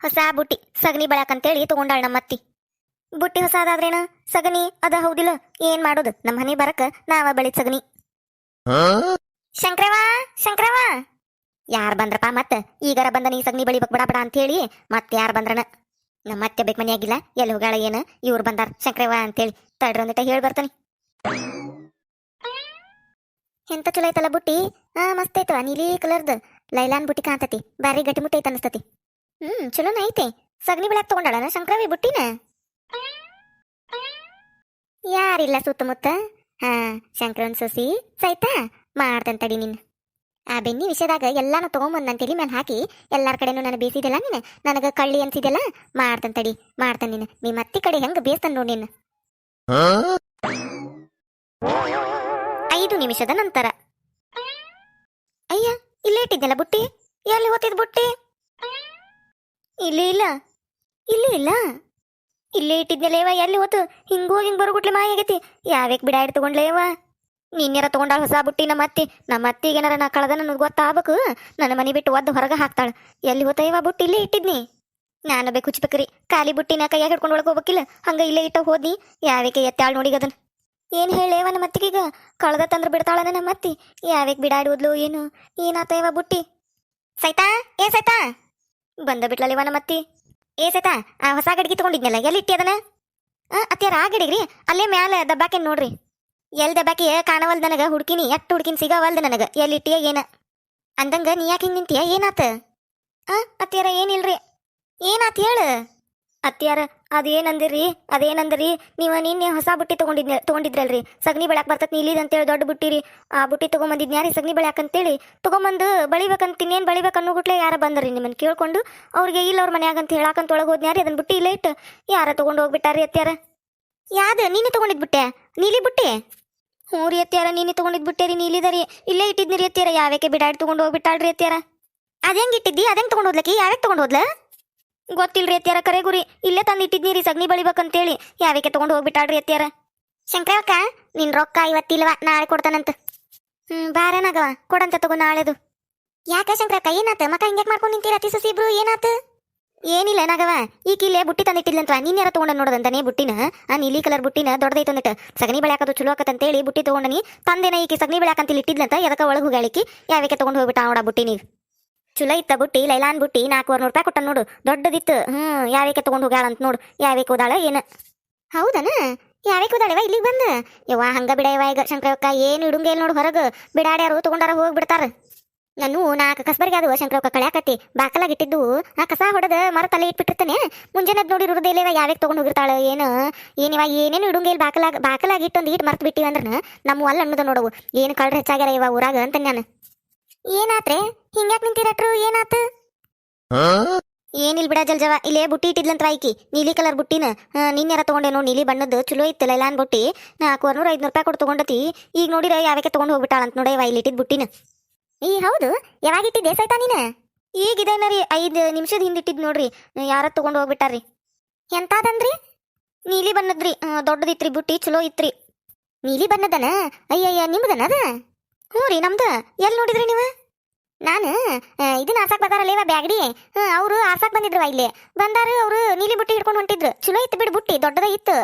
ಹೊಸ ಬುಟ್ಟಿ ಸಗಣಿ ಬಳಕಂತೇಳಿ ತಗೊಂಡಾಳ ನಮ್ಮ ಅತ್ತಿ. ಬುಟ್ಟಿ ಹೊಸಾದಾದ್ರೇನ? ಸಗಣಿ ಅದ ಹೌದಿಲ್ಲ ಏನ್ ಮಾಡೋದು? ನಮ್ಮ ಮನೆ ಬರಕ ನಾವ ಬೆಳಿ ಸಗಣಿ. ಶಂಕ್ರವ ಶಂಕ್ರವ! ಯಾರ್ ಬಂದ್ರಪ್ಪ ಮತ್ತ? ಈಗಾರ ಬಂದ ನೀ ಸಗಣಿ ಬಳಿಬೇಕ್ ಬಡ ಬಡ ಅಂತೇಳಿ ಮತ್ತೆ ಯಾರ್ ಬಂದ್ರನ? ನಮ್ಮ ಅತ್ತೆ ಬೇಕು ಮನೆಯಾಗಿಲ್ಲ ಎಲ್ಲಿ ಹೋಗಾಳ ಏನ? ಇವ್ರು ಬಂದಾರ ಶಂಕ್ರವ ಅಂತೇಳಿ. ತಡ್ರಿ ಒಂದಿಟ ಹೇಳಿ ಬರ್ತಾನೆ. ಎಂತ ಚಲೋ ಐತಲ್ಲ ಬುಟ್ಟಿ? ಹಾ ಮಸ್ತ್ ಐತವ ನೀಲಿ ಕಲರ್ದ. ಲೈಲಾನ್ ಬುಟ್ಟಿ ಕಾಂತತಿ ಬಾರಿ ಗಟ್ಟಿ ಮುಟ್ಟಿ ಐತೆ ಅನಸ್ತತಿ. ಹ್ಮ್, ಚಲೋನ ಐತೆ. ಸಗಣಿ ಬೆಳಕ್ ತಗೊಂಡಾಳನ ಶಂಕ್ರವಿ ಬುಟ್ಟಿನ? ಯಾರಿಲ್ಲ ಸುತ್ತಮುತ್ತ? ಹಾ, ಶಂಕರನ್ ಸೊಸಿ, ಸೈತಾ ಮಾಡ್ದಂತಡಿ ತಡಿ ಆ ಬೆನ್ನಿ ವಿಷಯದಾಗ ಎಲ್ಲಾನು ತಗೊಂಬಂದ್ ಅಂತೇಳಿ ಮೇಲೆ ಹಾಕಿ ಎಲ್ಲಾರ ಕಡೆನೂ ನಾನು ಬೇಸಿದೆಲ್ಲ ನೀನು. ನನಗ ಕಳ್ಳಿ ಅನ್ಸಿದೆಲ್ಲ? ಮಾಡ್ತೇನೆ ತಡಿ, ಮಾಡ್ತಾನೆ ನೀನು. ನೀ ಮತ್ತಿ ಕಡೆ ಹೆಂಗ್ ಬೇಸ್ತನ್ ನೋಡಿ ನಿನ್ನ ಐದು ನಿಮಿಷದ ನಂತರ. ಅಯ್ಯ ಇಲ್ಲೇ ಇಟ್ಟಿದ್ದೆಲ್ಲ ಬುಟ್ಟಿ? ಎಲ್ಲಿ ಹೋತಿದ್ ಬುಟ್ಟಿ? ಇಲ್ಲಿ ಇಲ್ಲ. ಇಲ್ಲಿ ಇಲ್ಲ. ಇಲ್ಲೇ ಇಟ್ಟಿದ್ನಲ್ಲೇವ ಎಲ್ಲಿ ಹೋತು? ಹಿಂಗೂ ಹೋಗಿ ಬರೋಗುಟ್ಲೆ ಮಾಯ ಆಗೈತಿ. ಯಾವ್ಯಾಕೆ ಬಿಡ ಇಡ್ ತಗೊಂಡ್ಲೇವ ನಿನ್ನೆರ ತಗೊಂಡಾಳ ಹೊಸ ಬುಟ್ಟಿ ನಮ್ಮ ಅತ್ತಿ. ನಮ್ಮ ಅತ್ತಿಗೇನಾರ ನಾ ಕಳೆದ ನನಗೆ ಗೊತ್ತಾಗಬೇಕು. ನನ್ನ ಮನೆ ಬಿಟ್ಟು ಒದ್ದು ಹೊರಗೆ ಹಾಕ್ತಾಳೆ. ಎಲ್ಲಿ ಹೋತ ಬುಟ್ಟಿ? ಇಲ್ಲೇ ಇಟ್ಟಿದ್ನಿ. ನಾನು ಬೇಕು ಹುಚ್ಚಬೇಕ್ರಿ ಖಾಲಿ ಬುಟ್ಟಿನ ಕೈಯಾಗ ಹಿಡ್ಕೊಂಡು ಒಳಗೆ ಹೋಗ್ಬೇಕಿಲ್ಲ. ಹಂಗೆ ಇಲ್ಲೇ ಇಟ್ಟ ಹೋದ್ನಿ. ಯಾವ್ಯಾಕೆ ಎತ್ತಾಳ ನೋಡಿಗದನ್ ಏನು ಹೇಳೇವ ನಮ್ಮ ಅತ್ತಿಗೀಗ ಕಳೆದ ತಂದ್ರೆ ಬಿಡ್ತಾಳನ ನಮ್ಮ ಅತ್ತಿ. ಬಿಡಾಡಿ ಬಿಡಾಡುದ್ಲು ಏನು? ಏನಾತ ಬುಟ್ಟಿ? ಸೈತಾ? ಏ ಸೈತಾ? ಬಂದ ಬಿಟ್ಲಲ್ಲಿವ ನಮ್ಮ ಅತ್ತಿ ಏ ಸೈತಾ, ಆ ಹೊಸ ಗಡಿಗೆ ತಗೊಂಡಿದ್ನಲ್ಲ, ಎಲ್ಲಿ ಇಟ್ಟಿ ಅದನ್ನ? ಅತ್ಯಾರ ಆ ಗಡಿಗ್ರಿ, ಅಲ್ಲೇ ಮ್ಯಾಲ ದಬ್ಬಾಕೆ ನೋಡ್ರಿ. ಎಲ್ಲಿ ದಬ್ಬಾಕಿ ಕಾಣವಲ್ದ ನನಗ, ಹುಡ್ಕಿನಿ ಎಟ್ಟು ಹುಡ್ಕಿನ ಸಿಗವಲ್ದ ನನಗ, ಎಲ್ಲಿ ಇಟ್ಟಿಯ, ಏನ? ಅಂದಂಗ ನೀ ಯಾಕೆ ಹಿಂಗೆ ನಿಂತಿಯ, ಏನಾತ? ಆ ಅತ್ಯಾರ ಏನಿಲ್ರಿ? ಏನಾತ ಹೇಳು? ಅತ್ಯಾರ ಅದೇನಂದಿರಿ? ಅದೇನಂದ್ರಿ? ನೀವ ನಿನ್ನೆ ಹೊಸ ಬುಟ್ಟಿ ತಗೊಂಡಿದ್ನ, ತಗೊಂಡಿದ್ರಲ್ರಿ. ಸಗಣಿ ಬೆಳಕ್ ಬರ್ತತ್, ನೀಲಿದ್ ಅಂತೇಳಿ ದೊಡ್ಡ ಬುಟ್ಟಿರಿ. ಆ ಬುಟ್ಟಿ ತಗೊಂಬಂದಿದ್ನ್ಯಾರಿ ಸಗಣಿ ಬೆಳಕ್ ಅಂತೇಳಿ? ತಗೊಂಬಂದು ಬಳಿಬೇಕಂತ, ಇನ್ನೇನು ಬಳಿಬೇಕು ಅನ್ನೋ ಗುಟ್ಲೆ ಯಾರ ಬಂದ್ರಿ ನಿಮ್ಮನ್ನು ಕೇಳ್ಕೊಂಡು? ಅವ್ರಿಗೆ ಇಲ್ಲ ಅವ್ರ ಮನ್ಯಾಗ ಅಂತ ಹೇಳಾಕಂತ ಒಳಗೆ ಹೋದ್ನ್ಯಾರಿ ಅದನ್ನ ಬುಟ್ಟಿ ಇಲ್ಲ ಇಟ್ಟು. ಯಾರ ತಗೊಂಡು ಹೋಗ್ಬಿಟ್ಟಾರಿ ಅತ್ಯಾರ ಯಾವ್ದು ನೀನೆ ತಗೊಂಡಿದ್ ಬುಟ್ಟೆ? ನೀಲಿ ಬುಟ್ಟಿ? ಹ್ಞೂ ರೀ ಅತ್ಯಾರ ನೀನೆ ತಗೊಂಡಿದ್ ಬಿಟ್ಟೆ ರೀ ನೀಲಿದರಿ ಇಲ್ಲೇ ಇಟ್ಟಿದ್ನಿ ರೀ ಅತ್ಯಾರ ಯಾವ್ಯಾಕೆ ಬಿಡಾಡಿ ತಗೊಂಡು ಹೋಗ್ಬಿಟ್ಟಾಳ್ರಿ ಅತ್ಯಾರ ಹೆಂಗೆ ಇಟ್ಟಿದ್ದಿ? ಅದೇಂಗ್ ತಗೊಂಡು ಹೋದ್ಲಕಿ? ಯಾವ್ಯಾಕೆ ತಗೊಂಡು ಹೋದ್ಲ? ಗೊತ್ತಿಲ್ರಿ ಅತ್ಯಾರ ಕರೆ ಗುರಿ. ಇಲ್ಲೇ ತಂದು ಇಟ್ಟಿದ್ನಿ ರೀ ಸಗಣಿ ಬಳಿಬೇಕಂತೇಳಿ. ಯಾವಕ್ಕೆ ತಗೊಂಡು ಹೋಗ್ಬಿಟ್ಟಾಡ್ರಿ ಅತ್ಯಾರ ಶಂಕರಕ್ಕ, ನಿನ್ ರೊಕ್ಕ ಇವತ್ತಿಲ್ವ? ನಾಳೆ ಕೊಡ್ತಾನಂತ. ಹ್ಮ್ ಬಾರೇನಾಗವ ಕೊಡಂತ ತಗೋ ನಾಳೆದು. ಯಾಕ ಶಂಕರಕ್ಕ, ಏನಾತ? ಮಕ್ಕ ಹಿಂಗ್ಯಾಕ್ ಮಾಡ್ಕೊಂಡು ನಿಂತೀರ ಅತಿ ಸಸಿ ಇಬ್ರು? ಏನಾತ? ಏನಿಲ್ಲ ನಾಗವ. ಈಗ ಇಲ್ಲೇ ಬುಟ್ಟಿ ತಂದಿಟ್ಟಿದ್ಲಂತ ನೀನ್ ಯಾರ ತಗೊಂಡ ನೋಡದಂತಾನೆ ಬುಟ್ಟಿನ? ಆ ನೀಲಿ ಕಲರ್ ಬುಟ್ಟಿನ ದೊಡ್ಡದೈತೆ ಅಂದಿಟ್ಟು ಸಗಣಿ ಬೆಳ್ಯಾಕದು ಚಲೋ ಆಕತ್ತಂತೇಳಿ ಬುಟ್ಟಿ ತಗೊಂಡನಿ. ತಂದೆನ ಈಕೆ ಸಗಣಿ ಬೆಳ್ಯಾಕಂತ ಇಟ್ಟಿದ್ಲಂತ, ಎದಕ್ಕ ಒಳಗೆ ಹೋಗಾಳಿಕಿ ಯಾವಕ್ಕೆ ತಗೊಂಡು ಹೋಗ್ಬಿಟ್ಟ ನೋಡ ಬುಟ್ಟಿ ನೀವು? ಚಲೋ ಇತ್ತ ಬುಟ್ಟಿ ಲೈಲಾನ್ ಬುಟ್ಟಿ ನಾಲ್ಕುವರೆ ನೂರು ರೂಪಾಯಿ ಕೊಟ್ಟ ನೋಡು. ದೊಡ್ಡದಿತ್ತು. ಹ್ಮ್ ಯಾವ್ಯಾಕೆ ತಗೊಂಡು ಹೋಗ್ಯಾಳ ಅಂತ ನೋಡು. ಯಾವ್ಯಾಕೆ ಹೋದಾಳ ಏನ. ಹೌದನ? ಯಾವ್ಯಾಕೆ ಹೋದಾಳವ ಇಲ್ಲಿಗೆ ಬಂದ? ಯವ್ವ ಹಂಗ ಬಿಡಯವ ಈಗ ಶಂಕರಕ್ಕ ಏನು ಇಡುಂಗೆ ಇಲ್ಲ ನೋಡು ಹೊರಗೆ. ಬಿಡಾಡ್ಯಾರು ತಗೊಂಡಾರ ಹೋಗ್ಬಿಡ್ತಾರ ನಾನು ನಾಲ್ಕು ಕಸ್ಬರ್ಗೆ ಅದು ಶಂಕರಕ್ಕ ಕಳ್ಯಾಕತ್ತಿ. ಬಾಕಲಾಗಿ ಇಟ್ಟಿದ್ದು ಆ ಕಸ ಹೊಡೆದ ಮರ ತಲೆ ಇಟ್ಬಿಟ್ಟಿರ್ತಾನೆ. ಮುಂಜಾನೆ ನೋಡಿ ಇರುವುದಿಲ್ಲ ಯಾವ್ಯಾಕೆ ತಗೊಂಡು ಹೋಗಿರ್ತಾಳ ಏನು. ಏನಿವ ಏನೇನು ಇಡುಂಗೆ ಇಲ್ಲ. ಬಾಕಲಾಗ ಬಾಕಲಾಗಿ ಇಟ್ಟೊಂದು ಇಟ್ಟು ಮರ್ತು ಬಿಟ್ಟಿವಂದ್ರೆ ನಮ್ಮ ಅಲ್ಲ ಅನ್ನೋದು ನೋಡವು. ಏನು ಕಳ್ರ ಹೆಚ್ಚಾಗ್ಯಾರ ಇವ ಊರಾಗ ಅಂತ ನಾನು. ಏನಾತ್ರೆ? ಹಿಂಗ್ಯಾಕ್ ನಿಂತಿರಟ್ರು? ಏನಾತ? ಏನಿಲ್ ಬಿಡ ಜಲ್ಜವ ಇಲ್ಲೇ ಬುಟ್ಟಿ ಇಟ್ಟಿದ್ಲಂತ ಆಯ್ಕಿ ನೀಲಿ ಕಲರ್ ಬುಟ್ಟಿನ. ನಿನ್ನೆರ ತಗೊಂಡೇನೋ ನೀಲಿ ಬಣ್ಣದ್ದು ಚಲೋ ಇತ್ತು ಲೈಲಾನ್ ಬುಟ್ಟಿ. ನಾಲ್ಕು ನೂರ ಐದ್ನೂರು ರೂಪಾಯಿ ಕೊಟ್ಟು ತಗೊಂಡತಿ. ಈಗ ನೋಡಿರ ಯಾವಕ್ಕೆ ತಗೊಂಡು ಹೋಗ್ಬಿಟ್ಟಾಳಂತ ಅಂತ ನೋಡಿ ಇಲ್ಲಿ ಇಟ್ಟಿದ್ ಬುಟ್ಟಿನ. ಈ ಹೌದು ಯಾವಾಗ ಇಟ್ಟಿದ್ದೆ ಸೈತಾ ನೀನ? ಈಗ ಇದೇನರಿ ಐದು ನಿಮಿಷದ ಹಿಂದೆ ಇಟ್ಟಿದ್ ನೋಡ್ರಿ. ಯಾರ ತಗೊಂಡು ಹೋಗ್ಬಿಟ್ಟಾರ್ರಿ? ಎಂತಾದಂದ್ರಿ? ನೀಲಿ ಬಣ್ಣದ್ರಿ ದೊಡ್ಡದಿತ್ರಿ ಬುಟ್ಟಿ ಚಲೋ ಇತ್ರಿ. ನೀಲಿ ಬಣ್ಣದನ? ಅಯ್ಯಯ್ಯ ನಿಮ್ದನ ಅದ? ಹ್ಞೂ ರೀ ನಮ್ದು. ಎಲ್ಲಿ ನೋಡಿದ್ರಿ ನೀವು? ನಾನು ಇದನ್ನ ಇದನ್ನ ಆರ್ಸಾಕ್ ಬರ್ತಾರಲ್ಲೇವ ಬ್ಯಾಗಡಿ? ಅವರು ಆರ್ಸಾಕ್ ಬಂದಿದ್ರು ಇಲ್ಲಿ. ಬಂದಾರು ಅವರು ನೀಲಿ ಬುಟ್ಟಿ ಹಿಡ್ಕೊಂಡು ಹೊಂಟಿದ್ರು. ಚಲೋ ಇತ್ತು ಬಿಡು ಬುಟ್ಟಿ ದೊಡ್ಡದ ಇತ್ತು.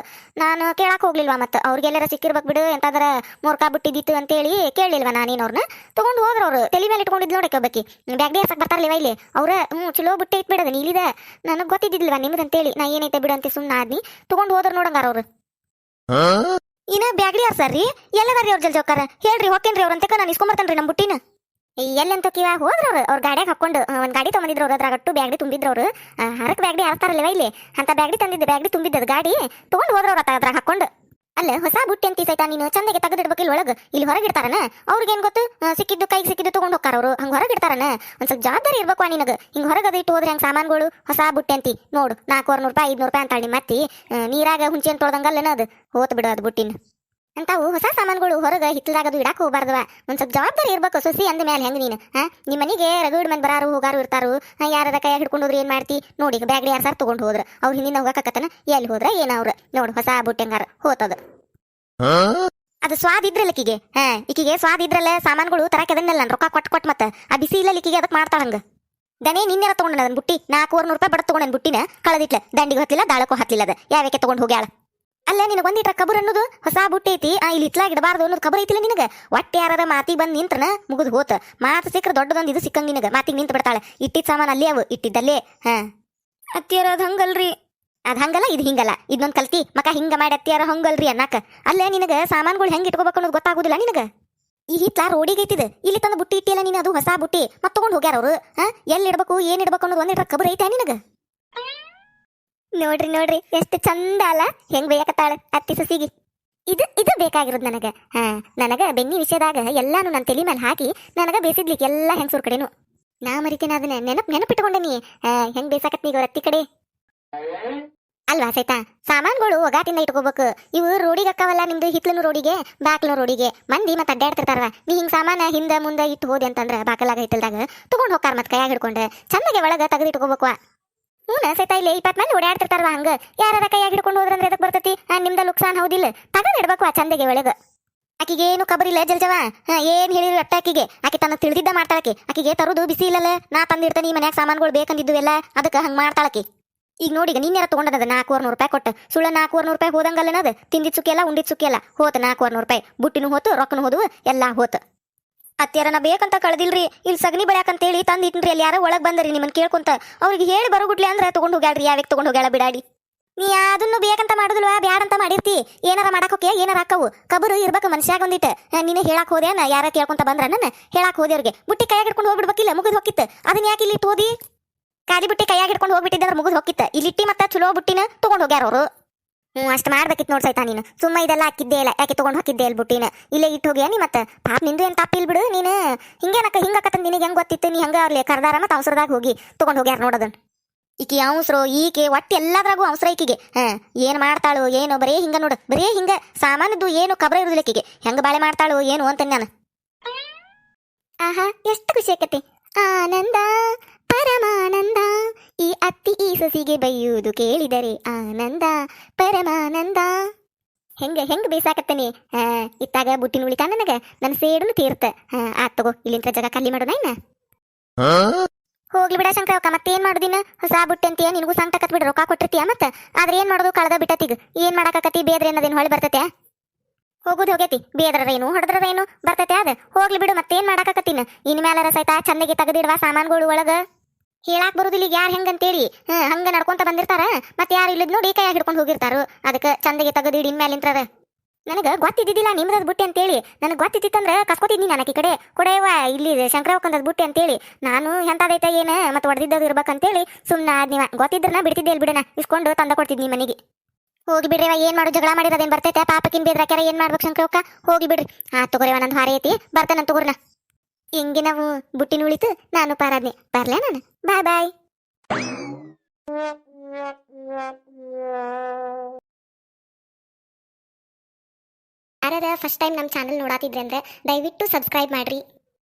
ನಾನು ಕೇಳಾಕ ಹೋಗ್ಲಿಲ್ವಾ ಮತ್ತೆ ಅವ್ರಿಗೆಲ್ಲರ ಸಿಕ್ಕಿರ್ಬೇಕು ಬಿಡು ಎಂತಾದ್ರ ಮೂರ್ಕ ಬುಟ್ಟಿದಿತ್ತು ಅಂತೇಳಿ ಕೇಳಲಿಲ್ವಾ ನಾನೇನು ಅವ್ರನ್ನ ತಗೊಂಡು ಹೋದ್ರು ಅವರು ತಲೆ ಮೇಲೆ ಇಟ್ಕೊಂಡಿದ್ದು ನೋಡಕ್ಕೆ ನೀ ಬ್ಯಾಗಡಿ ಹಾಸಕ್ ಬರ್ತಾರಲ್ಲೇವ ಇಲ್ಲಿ? ಅವ್ರ ಹ್ಞೂ ಚಲೋ ಬುಟ್ಟಿ ಇತ್ತು ಬಿಡದ ನೀಲಿದ. ನನಗೆ ಗೊತ್ತಿದ್ದಿಲ್ವಾ ನಿಮ್ದು ಅಂತೇಳಿ ನಾ ಏನೈತೆ ಬಿಡು ಅಂತ ಸುಮ್ಮನೆ ಆದ್ನಿ. ತಗೊಂಡು ಹೋದ್ರು ನೋಡಂಗಾರ ಅವ್ರು. ಇನ್ನ ಬ್ಯಾಗಡಿ ಆರ್ಸಾರ್ರಿ ಎಲ್ಲದಾರ್ರಿ ಅವ್ರ ಜಲ್ ಜೋಕಾರ? ಹೇಳ್ರಿ ಹೋಗ್ತೇನ್ರಿ ಅವ್ರಂತಕ ನಾನು ಇಸ್ಕೊಂಬರ್ತೇನ್ರಿ ನಮ್ಮ ಬುಟ್ಟಿನ. ಎಲ್ಲಂತ ಕಿವ? ಹೋದ್ರ ಅವ್ರು ಅವ್ರ ಗಾಡ್ಯಾಗ ಹಾಕೊಂಡು ಒಂದು ಒಂದ್ ಗಾಡಿ ತಗೊಂಡಿದ್ರು ಅವ್ರು ಅದ್ರಾಗ ಅಟ್ಟು ಬ್ಯಾಗಡಿ ತುಂಬಿದ್ರು ಅವ್ರು ಹರಕ್ ಬ್ಯಾಗ್ಡಿ ಆರ್ತಾರಲ್ವ ಇಲ್ಲಿ? ಅಂತ ಬ್ಯಾಗ್ಡಿ ತಂದಿದ್ದು, ಬ್ಯಾಗ್ಡಿ ತುಂಬಿದ್ದದ ಗಾಡಿ ತಗೊಂಡ್ ಹೋದ್ರ ಅವ್ರ ಅದ್ರಾಗ ಹಾಕೊಂಡು ಅಲ್ಲ, ಹೊಸ ಬುಟ್ಟಿ ಅಂತ ಸೈತ ನೀನು? ಚಂದಗೆ ತೆಗೆದಿಡ್ಬೇಕು ಇಲ್ಲಿ ಒಳಗೆ. ಇಲ್ಲಿ ಹೊರಗೆ ಇಡ್ತಾರನ? ಅವ್ರಿಗೇನ್ ಗೊತ್ತು? ಸಿಕ್ಕಿದ್ದು ಕೈಗೆ ಸಿಕ್ಕಿದ್ದು ತಗೊಂಡ್ ಹೋಗ್ತಾರ ಅವರು. ಹಂಗ ಹೊರಗೆ ಇಡ್ತಾರನ? ಒಂದ್ ಸ್ವಲ್ಪ ಜವಾಬ್ದಾರಿ ಇರ್ಬೇಕು ನಿನಗ. ಹಿಂಗ ಹೊರಗೆ ಅದು ಇಟ್ಟು ಹೋದ್ರೆ ಹೆಂಗ್ ಸಾಮಾನುಗಳು? ಹೊಸ ಬುಟ್ಟಿ ಅಂತಿ. ನೋಡು ನೂರು ರೂಪಾಯಿ, ಐದ್ನೂರು ರೂಪಾಯಿ ಅಂತಾಳಿ ಮತ್ತಿ ನೀರಾಗ ಹುಂಚೆನ್ ತೊಳ್ದಂಗಲ್ಲನ ಅದು? ಹೋತ್ ಬಿಡು ಅದು ಬುಟ್ಟಿನ. ಅಂತಾವು ಹೊಸ ಸಾಮಾನುಗಳು ಹೊರಗೆ ಹಿತ್ತಲಾಗ ಅದು ಇಡಾಕ ಹೋಗ್ಬಾರ್ದವ. ಒಂದ್ ಸ್ವಲ್ಪ ಜವಾಬ್ದಾರಿ ಇರ್ಬೇಕು ಸೊಸಿ ಅಂದ ಮೇಲೆ ಹೆಂಗೆ ನೀನು ಹಾ? ನಿಮ್ಮ ಮನೆಗೆ ರಗಡ್ ಮಂದಿ ಬರಾರು ಹೋಗಾರು ಇರ್ತಾರು. ಹಾ, ಯಾರದ ಕೈಯಾಗ ಹಿಡ್ಕೊಂಡು ಹೋದ್ರೆ ಏನ್ ಮಾಡ್ತಿ? ನೋಡಿ ಈಗ ಬ್ಯಾಗ್ಡಿ ಯಾರು ಸಾರ್ ತೊಗೊಂಡು ಹೋದ್ರ. ಅವ್ರು ಹಿಂದಿನ ಹೋಗಕತ್ತನ ಎಲ್ಲಿ ಹೋದ್ರೆ ಏನ ಅವ್ರ? ನೋಡು ಹೊಸ ಬುಟ್ಟೆಂಗಾರ ಹೋತದ. ಅದು ಸ್ವಾದ ಇದ್ರಲ್ಲ ಈಕಿಗೆ ಹಾ? ಈಕಿಗೆ ಸ್ವಾದ ಇದ್ರಲ್ಲ ಸಾಮಾನುಗಳು ತರಕ ನಾನು ರೊಕ್ಕ ಕೊಟ್ಟು ಕೊಟ್ಟು ಮತ್ತೆ. ಆ ಬಿಸಿ ಇಲ್ಲ ಈಕಿಗೆ ಅದಕ್ಕೆ ಮಾಡ್ತಾಳ ಹಂಗೆ. ದನೇ ನಿನ್ನೆರ ತೊಗೊಂಡು ಬುಟ್ಟಿ. ನಾಲ್ಕೂವರೆ ನೂರು ರೂಪಾಯಿ ಬಡ ತಗೊಂಡನ್ ಬುಟ್ಟಿನ ಕಳೆದಿಟ್ಲ. ದಂಡಿಗೆ ಹತ್ತಿಲ್ಲ ದಾಳಕ್ಕೂ ಹತ್ತಿಲ್ಲ ಅದ. ಯಾವಕ್ಕೆ ತೊಗೊಂಡು ಹೋಗ್ಯಾಳ? ಅಲ್ಲ ನಿನಗೆ ಒಂದಿಟ್ರ ಕಬರ್ ಅನ್ನೋದು ಹೊಸ ಬುಟ್ಟಿ ಐತಿ. ಆ ಇಲ್ಲಿ ಇತ್ಲಾಗ ಇಡಬಾರ್ದು ಅನ್ನೋದು ಕಬರ್ ಐತಿಲ್ಲ ನಿನಗೆ? ಒಟ್ಟೆ ಯಾರ ಮಾತಿಗೆ ಬಂದು ನಿಂತ್ರನ ಮುಗಿದು ಹೋತ. ಮಾತು ಸಿಕ್ಕರೆ ದೊಡ್ಡದೊಂದು ಇದು ಸಿಕ್ಕಂಗ ನಿನಗೆ. ಮಾತಿಗೆ ನಿಂತು ಬಿಡ್ತಾಳೆ. ಇಟ್ಟಿದ್ದ ಸಾಮಾನು ಅಲ್ಲೇ ಅವು ಇಟ್ಟಿದ್ದಲ್ಲೇ. ಹಾ. ಅತ್ತಿಯರ ಅದ್ ಹಂಗಲ್ರಿ. ಅದು ಹಂಗಲ್ಲ ಇದು ಹಿಂಗಲ್ಲ. ಇದೊಂದು ಕಲ್ತಿ. ಮಕ ಹಿಂಗ ಮಾಡಿ ಅತ್ತಿಯಾರ ಹಂಗಲ್ರಿ ಅನ್ನಕ. ಅಲ್ಲೇ ನಿನಗೆ ಸಾಮಾನುಗಳು ಹೆಂಗೆ ಇಟ್ಕೋಬೇಕು ಅನ್ನೋದು ಗೊತ್ತಾಗೋದಿಲ್ಲ ನಿನಗೆ? ಈ ಹಿತ್ಲ ರೋಡಿಗೆ ಐತಿದ. ಇಲ್ಲಿ ತಂದು ಬುಟ್ಟಿ ಇಟ್ಟಿಲ್ಲ ನೀನು ಅದು ಹೊಸ ಬುಟ್ಟಿ. ಮತ್ ತಗೊಂಡ್ ಹೋಗ್ಯಾರ ಅವರು. ಹಾಂ? ಎಲ್ಲಿ ಇಡ್ಬೇಕು ಏನು ಇಡ್ಬೇಕು ಅನ್ನೋದು ಒಂದಿಟ್ರ ಕಬರ್ ಐತೆ ನಿನಗ? ನೋಡ್ರಿ ನೋಡ್ರಿ, ಎಷ್ಟು ಚಂದ ಅಲ್ಲ? ಹೆಂಗ್ ಬೇಯಕತ್ತಾಳ? ಅತ್ತಿ ಸಸಿಗಿ. ಇದು ಇದು ಬೇಕಾಗಿರೋದು ನನಗ. ಹಾ, ನನಗ ಬೆನ್ನಿ ವಿಷಯದಾಗ ಎಲ್ಲಾನು ನನ್ನ ತಲೆ ಮೇಲೆ ಹಾಕಿ ನನಗ ಬೇಸಿದ್ಲಿಕ್ಕೆ ಎಲ್ಲ ಹೆಂಗಸೂರ್ ಕಡೆನು. ನಾ ಮರಿತೇನೆ ಅದನ್ನ. ನೆನಪ್ ನೆನಪಿಟ್ಕೊಂಡೇನಿ ಹೆಂಗ್ ಬೇಸಾಕತ್ ಈಗ ಅತ್ತಿ ಕಡೆ? ಅಲ್ವಾ ಸೈತಾ? ಸಾಮಾನುಗಳು ಒಗಾಟಿಂದ ಇಟ್ಕೋಬೇಕು. ಇವು ರೋಡಿಗೆ ಅಕ್ಕವಲ್ಲ ನಿಮ್ದು ಹಿತ್ಲನು ರೋಡಿಗೆ ಬಾಕ್ಲನು ರೋಡಿಗೆ. ಮಂದಿ ಮತ್ತೆ ಅಡ್ಡಾಡ್ತಿರ್ತಾರ ನೀ ಹಿಂಗ್ ಸಾಮಾನ ಹಿಂದೆ ಮುಂದೆ ಇಟ್ಟು ಹೋದೆ ಅಂತಂದ್ರೆ ಬಾಕಲಾಗ ಹಿತ್ತಲ್ದಾಗ ತಗೊಂಡ್ ಹೋಗ್ತಾರ ಮತ್ತೆ ಕೈಯಾಗ ಹಿಡ್ಕೊಂಡು. ಚಂದಗೆ ಒಳಗೆ ತೆಗೆದು ಇಟ್ಕೋಬೇಕು ಹ್ಞೂ ಸೈತಾ ಇಲ್ಲಿ ಇಪ್ಪತ್ತು ಮಂದಿ ಓಡಾಡ್ತಿರ್ತಾರವ ಹಂಗ? ಯಾರ ಕೈಯಾಗ ಹಿಡ್ಕೊಂಡು ಹೋದ್ರಂದ್ರೆ ಎದಕ್ಕೆ ಬರ್ತೈತಿ? ನಿಮ್ದ ಲುಕ್ಸಾನ್ ಹೌದಿಲ್ಲ. ತಗದ್ ಇಡ್ಬೇಕು ಆ ಚಂದಗೆ ಒಳಗೆ. ಆಕಿಗೆ ಏನು ಕಬರಿಲ್ಲ ಜಲ್ಜವ? ಏನ್ ಹೇಳಿರಿ ಅಟ್ಟ ಆಕಿಗೆ? ಆಕಿ ತನ್ನ ತಿಳಿದಿದ್ದ ಮಾಡ್ತಾಳಕಿ. ಆಕಿಗೆ ತರುದು ಬಿಸಿ ಇಲ್ಲಲ್ಲ? ನಾ ತಂದಿರ್ತಾನೆ ಈ ಮನ್ಯಾಗ ಸಾಮಾನುಗಳು ಬೇಕಂದಿದ್ದು ಎಲ್ಲ ಅದಕ್ಕೆ ಹಂಗ ಮಾಡ್ತಾಳಕಿ. ಈಗ ನೋಡಿ ಈಗ ನೀನ್ಯಾರ ತಗೊಂಡದ ನಾಲ್ಕೂವರೆ ನೂರು ರೂಪಾಯಿ ಕೊಟ್ಟು. ಸುಳ್ಳ ನಾಲ್ಕೂವರೆ ನೂರು ರೂಪಾಯಿ ಹೋದಂಗಲ್ಲನದು ತಿಂದಿದ್ ಎಲ್ಲ, ಉಂಡಿದ್ ಎಲ್ಲ? ಹೋತ ನಾಲ್ಕೂವರೆ ನೂರು ರೂಪಾಯಿ. ಬುಟ್ಟಿನೂ ಹೋತು, ರೊಕ್ಕನು ಹೋದ್ವು, ಎಲ್ಲಾ ಹೋತು. ಅತ್ಯಾರ ನಾ ಬೇಕಂತ ಕಳ್ದಿಲ್ರಿ. ಇಲ್ಲಿ ಸಗಣಿ ಬೆಳ್ಯಾಕಂತೇಳಿ ತಂದು ಇಟ್ಟಿನ್ರಿ. ಅಲ್ಲಿ ಯಾರೋ ಒಳಗೆ ಬಂದರಿ ನಿಮ್ಮನ್ನ ಕೇಳ್ಕೊಂತ. ಅವ್ರಿಗೆ ಹೇಳಿ ಬರುಗುಡ್ಲಿ ಅಂದ್ರೆ ತಗೊಂಡು ಹೋಗ್ಯಾಳ್ರಿ. ಯಾವ್ಯಾಗ ತಗೊಂಡು ಹೋಗ್ಯಾಳ ಬಿಡಾಡಿ. ನೀ ಅದನ್ನು ಬೇಕಂತ ಮಾಡುದಿಲ್ವಾ? ಬ್ಯಾಡ ಅಂತ ಮಾಡಿರ್ತಿ. ಏನಾರ ಮಾಡಕ್ ಹೋಗ್ಯ? ಏನಾರ ಹಾಕವು? ಕಬರು ಇರ್ಬೇಕು ಮನುಷ್ಯಾಗ ಒಂದಿಟ್ಟು ನೀನು ಹೇಳಕ್ ಹೋದ್ಯಾನ ಯಾರ ಕೇಳ್ಕೊಂತ ಬಂದ್ರ ನನ್ನ ಹೇಳಕ್ ಹೋದ್ಯವ್ರಿಗೆ ಬುಟ್ಟಿ ಕೈಯಾಗ ಹಿಡ್ಕೊಂಡು ಹೋಗ್ಬಿಡ್ಬೇಕಿಲ್ಲ? ಮುಗಿದ್ ಹೋಗಿತ್ತು ಅದನ್ನ ಯಾಕೆ ಇಲ್ಲಿ ತೋದಿ ಕಾದಿ ಬುಟ್ಟಿ ಕೈಯಾಗ ಹಿಡ್ಕೊಂಡು ಹೋಗ್ಬಿಟ್ಟಿದ್ದಂದ್ರೆ ಮುಗಿದ್ ಹೋಗಿತ್ತು ಇಲ್ಲಿಟ್ಟಿ ಮತ್ತೆ ಚಲೋ ಬುಟ್ಟಿನ ತಗೊಂಡ್ ಹೋಗ್ಯಾರ ಅವರು. ಹ್ಞೂ ಅಷ್ಟು ಮಾಡ್ಬೇಕಿತ್ತು ನೋಡ್ ಸೈತಾ ನೀನು. ಸುಮ್ಮ ಇದೆಲ್ಲ ಹಾಕಿದ್ದೇ ಇಲ್ಲ. ಯಾಕೆ ತಗೊಂಡ್ ಹಾಕಿದ್ದೆ ಇಲ್ಬಿಟ್ಟಿನ ಬುಟ್ಟಿನ? ಇಲ್ಲೇ ಇಟ್ಟು ಹೋಗ್ಯಾ ನೀ ಮತ್ತೆ? ಪಾಪ ನಿಂದು ಏನು ತಪ್ಪಿಲ್ ಬಿಡು ನೀನು? ಹಿಂಗೇನಕ್ಕ ಹಿಂಗಕ್ಕತ್ತ ನಿನಗೆ ಹೆಂಗ್ ಗೊತ್ತಿತ್ತು? ನೀ ಹಂಗ ಅವ್ರಲ್ಲಿ ಕರ್ದಾರ ಮತ್ತು ಅವಸರದಾಗ ಹೋಗಿ ತಗೊಂಡ್ ಹೋಗ್ಯಾರ ನೋಡೋದನ್. ಈಕೆ ಅವಸರು, ಈಕೆ ಒಟ್ಟು ಎಲ್ಲದ್ರಾಗೂ ಅವಸರ ಈಕಿಗೆ. ಹಾಂ, ಏನು ಮಾಡ್ತಾಳು ಏನು, ಬರೇ ಹಿಂಗ ನೋಡು, ಬರೇ ಹಿಂಗ. ಸಾಮಾನ್ಯದ್ದು ಏನು ಕಬರ ಇರುದಿಲ್ಲ ಈಕಿಗೆ. ಹೆಂಗೆ ಬಾಳೆ ಮಾಡ್ತಾಳು ಏನು ಅಂತ ನಾನು. ಆಹಾ, ಎಷ್ಟು ಖುಷಿ ಆಕತಿ. ಆನಂದ, ಪರಮಾನಂದ. ಈ ಅತ್ತಿ ಈ ಸಸಿಗೆ ಬೈಯುವುದು ಕೇಳಿದರೆ ಆನಂದ ಪರಮಾನಂದ. ಹೆಂಗ ಹೆಂಗ ಬೇಸಾಕತ್ತನಿ? ಹಾ ಇತ್ತಾಗ ಬುಟ್ಟಿನ ಉಳಿತಾ ನನಗ? ನನ್ನ ಸೇಡನು ತೀರ್ತ. ಹಾ ಆತ್ ತಗೋ ಇಲ್ಲಿಂದ ಜಾಗ ಖಾಲಿ ಮಾಡೋಣ ಇನ್ನ? ಹೋಗ್ಲಿ ಬಿಡ ಮತ್ತೆ ಮತ್ತೇನ್ ಮಾಡುದಿನ ಹೊಸ ಬುಟ್ಟಿ ಅಂತೀಯ ನಿನಗೂ ಸಂಕಟ ಕತ್ ಬಿಡ ರೊಕ್ಕ ಕೊಟ್ಟಿರ್ತೀಯ ಮತ್ತ? ಆದ್ರೆ ಏನ್ ಮಾಡೋದು ಕಳೆದ ಬಿಟ್ಟತಿಗ ಏನ್ ಮಾಡಾಕತಿ ಬೇದ್ರೆ ಅನ್ನೋದೇನು ಹೊಳಿ ಬರ್ತತೆ ಹೋಗುದು ಹೋಗೈತಿ ಬೇದ್ರರೇನು ಹೊಡೆದ್ರೇನು ಬರ್ತತೆ ಅದ? ಹೋಗ್ಲಿ ಬಿಡು ಮತ್ತೇನ್ ಮಾಡಾಕತ್ತಿನ ಇನ್ ಮ್ಯಾಲ ಸಹಿತ ಚಂದಗೆ ತೆಗೆದಿಡುವ ಸಾಮಾನುಗಳು ಒಳಗ? ಹೇಳಾಕ್ ಬರುದಿಲ್ಲ ಈಗ ಯಾರು ಹೆಂಗಂತೇಳಿ. ಹಂಗ ನಡ್ಕೊಂತ ಬಂದಿರ್ತಾರ. ಮತ್ತೆ ಯಾರು ಇಲ್ಲದ್ ನೋಡಿ ಕೈಯಾಗ ಹಿಡ್ಕೊಂಡು ಹೋಗಿರ್ತಾರು. ಅದಕ್ಕೆ ಚಂದಗೆ ಇಡಿ ಇಡಿನ ಮ್ಯಾಲಿಂತ್ರದ ನನಗೆ ಗೊತ್ತಿದ್ದಿಲ್ಲ ನಿಮ್ದದ್ ಬುಟ್ಟಿ ಅಂತೇಳಿ. ನನಗೆ ಗೊತ್ತಿತ್ತಂದ್ರೆ ಕಸ್ಕೊತಿದ್ನಿ ನಾನು ಈ ಕಡೆ. ಕೊಡೆಯವ ಇಲ್ಲಿ ಶಂಕರವಕ್ಕಂದದ್ ಬುಟ್ಟಿ ಅಂತೇಳಿ. ನಾನು ಎಂತದೈತೆ ಏನ, ಮತ್ತೆ ಹೊಡೆದಿದ್ದದು ಇರ್ಬೇಕಂತೇಳಿ ಸುಮ್ಮನೆ ನೀವ. ಗೊತ್ತಿದ್ರನ ಬಿಡ್ತಿದ್ದೆ ಇಲ್ಲಿ ಬಿಡಣ. ಇಸ್ಕೊಂಡು ತಂದ ಕೊಡ್ತಿದ್ನಿ ಮನೆಗೆ. ಹೋಗಿ ಬಿಡ್ರಿ ಅವ ಏನ್ ಮಾಡು ಜಗಳ ಮಾಡಿರೋದೇನ್ ಬರ್ತೈತೆ? ಪಾಪಕಿನ್ ಕೆರೆ ಏನ್ ಮಾಡ್ಬೇಕು ಶಂಕರವಕ್ಕ ಹೋಗಿ ಬಿಡ್ರಿ. ಆ ತಗೋರಿವ ನಂದು ಹಾರಿ ಐತಿ ಬರ್ತಾನ ತಗೋರ್ನ. ಹಿಂಗೆ ನಾವು ಬುಟ್ಟಿನ ಉಳಿತು ನಾನು ಪಾರಾದ್ನೆ. ಬರ್ಲಾ ನಾನು. Bye bye. ಯಾರ್ಯಾರ ಫಸ್ಟ್ ಟೈಮ್ ನಮ್ಮ ಚಾನಲ್ ನೋಡಾತಿದ್ರೆ ಅಂದ್ರೆ ದಯವಿಟ್ಟು ಸಬ್ಸ್ಕ್ರೈಬ್ ಮಾಡ್ರಿ.